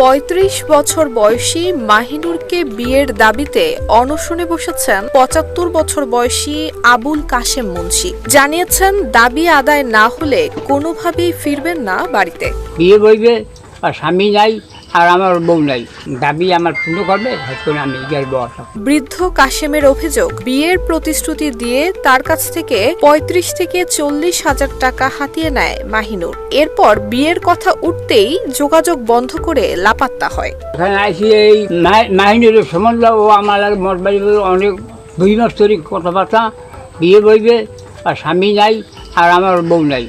পঁয়ত্রিশ বছর বয়সী মাহিনুরকে বিয়ের দাবিতে অনশনে বসেছেন পঁচাত্তর বছর বয়সী আবুল কাশেম মুন্সি। জানিয়েছেন, দাবি আদায় না হলে কোনোভাবেই ফিরবেন না বাড়িতে। বিয়ে বইবে আর স্বামী নাই আর আমার বউ নাই। দাবি আমার পূর্ণ করবে আমি বস বৃদ্ধ কাশেমের অভিযোগ বিয়ের প্রতিশ্রুতি দিয়ে তার কাছ থেকে পঁয়ত্রিশ থেকে চল্লিশ হাজার টাকা হাতিয়ে নেয় মাহিনুর। এরপর বিয়ের কথা উঠতেই যোগাযোগ বন্ধ করে লাপাত্তা হয়। এখানে এই মা- মাহিনীর সম্বন্ধ ও আমার লাগে মোট বাড়ি অনেক দুই মাস ধরে কথাবার্তা বিয়ে বইবে আর স্বামী নাই আর আমার বউ নাই।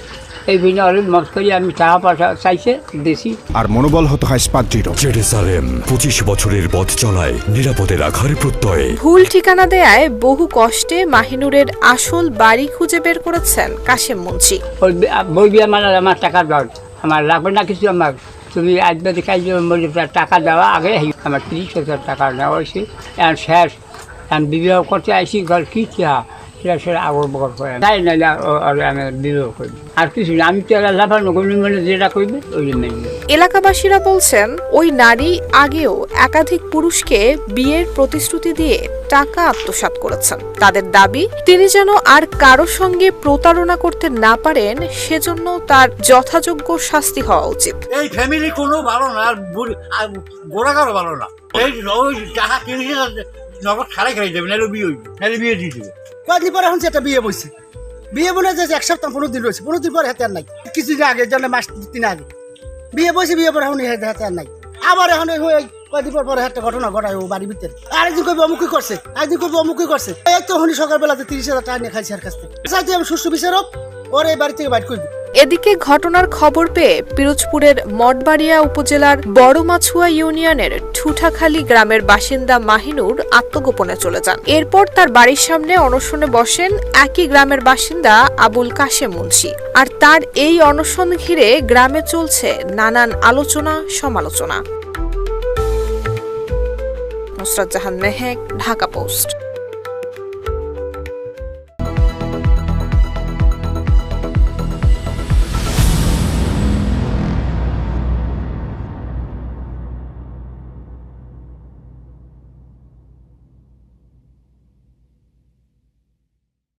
এই জন্য অনেক মত করি আমি টাকা পয়সা চাইছে দেশি। আর মনোবল হতে হয় দৃঢ় জেরুসালেম পঁচিশ বছরের পথ চলায় নিরাপদে রাখার প্রত্যয়ে। ভুল ঠিকানা দেয়ায় বহু কষ্টে মাহিনুরের আসল বাড়ি খুঁজে বের করেছেন কাশেম মুন্সি। বলবি আমার আমার টাকা দাও। আমার লাগবে না কিছু আমার। তুমি আজ বাদে কাজ টাকা দেওয়া আগে আমার তিরিশ হাজার টাকা নেওয়া হয়েছে। শেষ। আমি বিবাহ করতে আইসি ঘর কি চা সেটা সেটা আগর বকর করে তাই না আমি বিবাহ করবি আর কিছু না আমি তো মানে যেটা করবে ওই মেনে এলাকাবাসীরা বলছেন ওই নারী আগেও একাধিক পুরুষকে বিয়ের প্রতিশ্রুতি দিয়ে টাকা আত্মসাৎ করেছেন। তাদের দাবি তিনি যেন আর কারও সঙ্গে প্রতারণা করতে না পারেন সেজন্য তার যথাযোগ্য শাস্তি হওয়া উচিত। এই ফ্যামিলি কোনো ভালো না আর গোড়াকারও ভালো না। এই টাকা কিনেছে নগদ খারাই খাই দেবে নাহলে বিয়ে হইবে নাহলে বিয়ে দিয়ে দেবে। কয়েকদিন পরে এখন একটা বিয়ে বসছে বিয়ে বলে যে এক সপ্তাহ পনেরো দিন রয়েছে, পনেরো দিন পরে হাতে আর নাই। কিছুদিন আগে জন্য মাস তিন আগে। বিয়ে বসে বিয়ে পরে এখন হাতে আর নাই। আবার এখন ওই কয়েকদিন পর পরে একটা ঘটনা ঘটায় ও বাড়ির ভিতরে। আরেকদিন কবি অমুকই করছে? আরেকদিন কবি অমুকই করছে? এই তো হনি সকালবেলাতে তিরিশ হাজার টাকা নিয়ে খাইছে আর কাছ থেকে। আমি সুস্থ বিচারক, ওর এই বাড়ি থেকে বাইর করে এদিকে ঘটনার খবর পেয়ে পিরোজপুরের মঠবাড়িয়া উপজেলার বড় মাছুয়া ইউনিয়নের ঠুঠাখালী গ্রামের বাসিন্দা মাহিনুর আত্মগোপনে চলে যান। এরপর তার বাড়ির সামনে অনশনে বসেন একই গ্রামের বাসিন্দা আবুল কাশেম মুন্সি। আর তার এই অনশন ঘিরে গ্রামে চলছে নানান আলোচনা, সমালোচনা। নুসরাত জাহান মেহেক, ঢাকা পোস্ট।